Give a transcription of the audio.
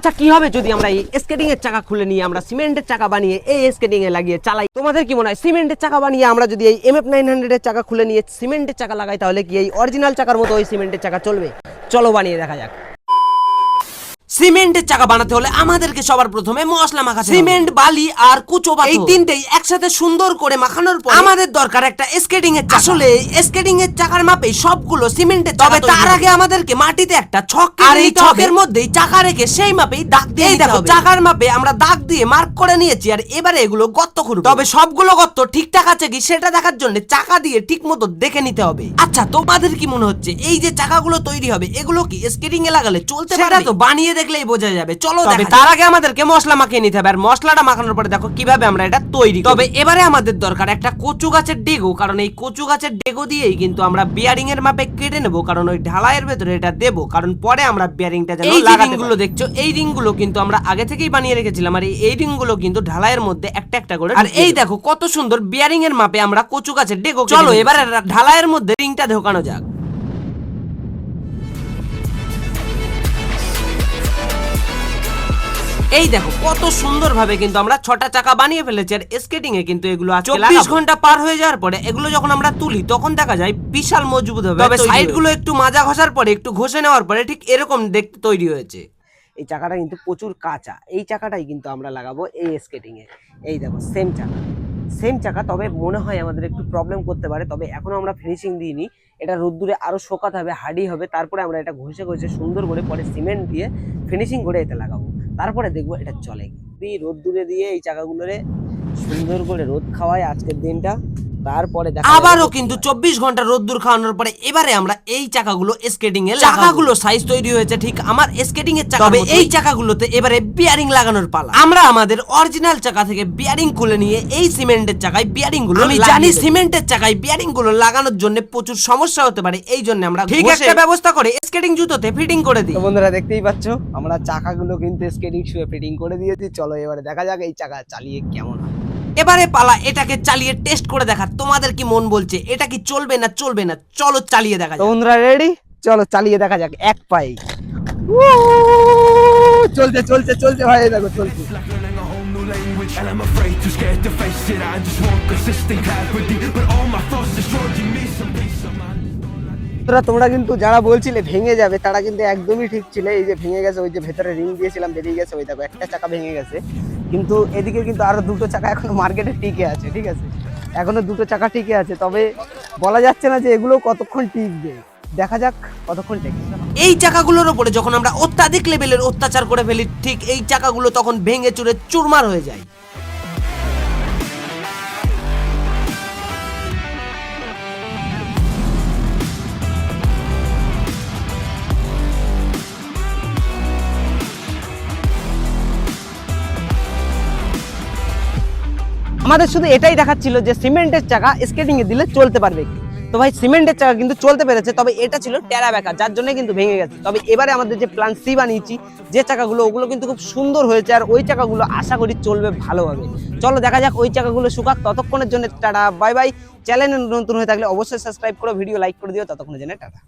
আচ্ছা কি হবে যদি আমরা এই স্কেটিং এর চাকা খুলে নিয়ে আমরা সিমেন্টের চাকা বানিয়ে এই স্কেটিং এ লাগিয়ে চালাই? তোমাদের কি মনে হয় সিমেন্টের চাকা বানিয়ে আমরা যদি এই এম এফ নাইন হান্ড্রেড এর চাকা খুলে নিয়ে সিমেন্টের চাকা লাগাই, তাহলে কি এই অরিজিনাল চাকার মতো ওই সিমেন্টের চাকা চলবে? চলো বানিয়ে দেখা যাক। সিমেন্টের চাকা বানাতে হলে আমাদেরকে সবার প্রথমে মশলা মাখা সিমেন্ট বালি আর কুচো এই তিনটেই একসাথে সুন্দর করে মাখানোর পর আমাদের দরকার একটা স্কেটিং এর আসলে স্কেটিং এর চাকার মাপে সবগুলো সিমেন্টের তবে তার আগে আমাদেরকে মাটিতে একটা ছক আর এই ছকের মধ্যেই চাকা রেখে সেই মাপেই দাগ দিয়ে হবে। চাকার মাপে আমরা দাগ দিয়ে মার্ক করে নিয়েছি আর এবারে এগুলো গর্ত খুঁড়ব তবে সবগুলো গর্ত ঠিকঠাক আছে কি? সেটা দেখার জন্য চাকা দিয়ে ঠিক মতো দেখে নিতে হবে। আচ্ছা তোমাদের কি মনে হচ্ছে? এই যে চাকাগুলো তৈরি হবে এগুলো কি স্কেটিং এ লাগালে চলতে পারে তো বানিয়ে দেখলেই বোঝা যাবে। চলো তবে তার আগে আমাদেরকে মশলা মাখিয়ে নিতে হবে আর মশলাটা মাখানোর পরে দেখো কীভাবে আমরা এটা তৈরি তবে এবারে আমাদের দরকার একটা কচু গাছের ডেগো কারণ এই কচু গাছের ডেগো দিয়েই কিন্তু আমরা বিয়ারিং এর মাপে কেটে নেব কারণ ওই ঢালাইয়ের ভেতরে এটা দেব কারণ পরে আমরা বিয়ারিংটা যেন এই রিংগুলো দেখছ এই রিংগুলো কিন্তু আমরা আগে থেকেই বানিয়ে রেখেছিলাম আর এই- এই রিংগুলো কিন্তু ঢালাইয়ের মধ্যে একটা একটা করে আর এই দেখো কত সুন্দর বিয়ারিং এর মাপে আমরা কচু গাছের ডেগো চলো এবারে ঢালাইয়ের মধ্যে রিংটা ঢোকানো যাক। এই দেখো কত সুন্দর ভাবে কিন্তু আমরা ছটা চাকা বানিয়ে ফেলেছি আর স্কেটিং এ কিন্তু এগুলো চব্বিশ ঘণ্টা পার হয়ে যাওয়ার পরে এগুলো যখন আমরা তুলি তখন দেখা যায় বিশাল মজবুত হবে তবে সাইডগুলো একটু মাজা ঘষার পরে একটু ঘষে নেওয়ার পরে ঠিক এরকম দেখতে তৈরি হয়েছে। এই চাকাটা কিন্তু প্রচুর কাঁচা। এই চাকাটাই কিন্তু আমরা লাগাবো এই স্কেটিং এ। এই দেখো সেম চাকা। সেম চাকা তবে মনে হয় আমাদের একটু প্রবলেম করতে পারে তবে এখনও আমরা ফিনিশিং দিইনি। এটা রোদ্দুরে আরও শোকাতে হবে হার্ডি হবে। তারপরে আমরা এটা ঘষে ঘষে সুন্দর করে পরে সিমেন্ট দিয়ে ফিনিশিং করে এতে লাগাবো। তারপরে দেখব এটা চলে রোদ দূরে দিয়ে এই চাকাগুলোরে সুন্দর করে রোদ খাওয়ায় আজকের দিনটা। তারপরে আবারও কিন্তু চব্বিশ ঘণ্টা রোদ্দুর খাওয়ানোর পরে এবারে আমরা এই চাকাগুলো স্কেটিং এ চাকাগুলো সাইজ তৈরি হয়েছে ঠিক আমার স্কেটিং এর চাকা তবে এই চাকাগুলোতে এবারে বিয়ারিং লাগানোর পালা। আমরা আমাদের অরিজিনাল চাকা থেকে বিয়ারিং খুলে নিয়ে এই সিমেন্টের চাকায় বিয়ারিংগুলো আমি জানি সিমেন্টের চাকায় বিয়ারিংগুলো লাগানোর জন্য প্রচুর সমস্যা হতে পারে এই জন্য আমরা ঠিক একটা ব্যবস্থা করে স্কেটিং জুতোতে ফিটিং করে দিই। বন্ধুরা দেখতেই পাচ্ছ আমরা চাকাগুলো কিন্তু স্কেটিং শুয়ে ফিটিং করে দিয়েছি। চলো এবারে দেখা যাক এই চাকা চালিয়ে কেমন হয়। এবারে পালা, এটাকে চালিয়ে টেস্ট করে দেখা, তোমাদের কি মন বলছে? এটা কি চলবে না চলবে না? চলো চালিয়ে দেখা যাক। বন্ধুরা রেডি চলো চালিয়ে দেখা যাক, এক পাই। চলছে চলছে চলছে ভাই, দেখো, চলছে। তোমরা কিন্তু যারা বলছিলে ভেঙে যাবে, তারা কিন্তু একদমই ঠিক ছিল। এই যে ভেঙে গেছে, ওই যে ভেতরে রিং দিয়েছিলাম, বেরিয়ে গেছে, ওই দেখো, একটা চাকা ভেঙে গেছে। কিন্তু এদিকে কিন্তু আরও দুটো চাকা এখনও মার্কেটে টিকে আছে, ঠিক আছে? এখনও দুটো চাকা টিকে আছে, তবে বলা যাচ্ছে না যে এগুলো কতক্ষণ টিকবে। দেখা যাক কতক্ষণ টিকবে। এই চাকাগুলোর ওপরে যখন আমরা অত্যাধিক লেভেলের অত্যাচার করে ফেলি, ঠিক এই চাকাগুলো তখন ভেঙে চুরে চুরমার হয়ে যায়। আমাদের শুধু এটাই দেখাচ্ছিল যে সিমেন্টের চাকা স্কেটিং এ দিলে চলতে পারবে। তো ভাই, সিমেন্টের চাকা কিন্তু চলতে পেরেছে, তবে এটা ছিল টেরা ব্যাকা যার জন্য কিন্তু ভেঙে গেছে। তবে এবারে আমাদের যে প্ল্যান সি বানিয়েছি, যে চাকাগুলো, ওগুলো কিন্তু খুব সুন্দর হয়েছে, আর ওই চাকাগুলো আশা করি চলবে ভালোভাবে। চলো দেখা যাক ওই চাকাগুলো শুকাক, ততক্ষণের জন্য টাটা, বাই বাই। চ্যানেল নতুন হয়ে থাকলে অবশ্যই সাবস্ক্রাইব করো ভিডিও লাইক করে দিও, ততক্ষণের জন্য টাটা।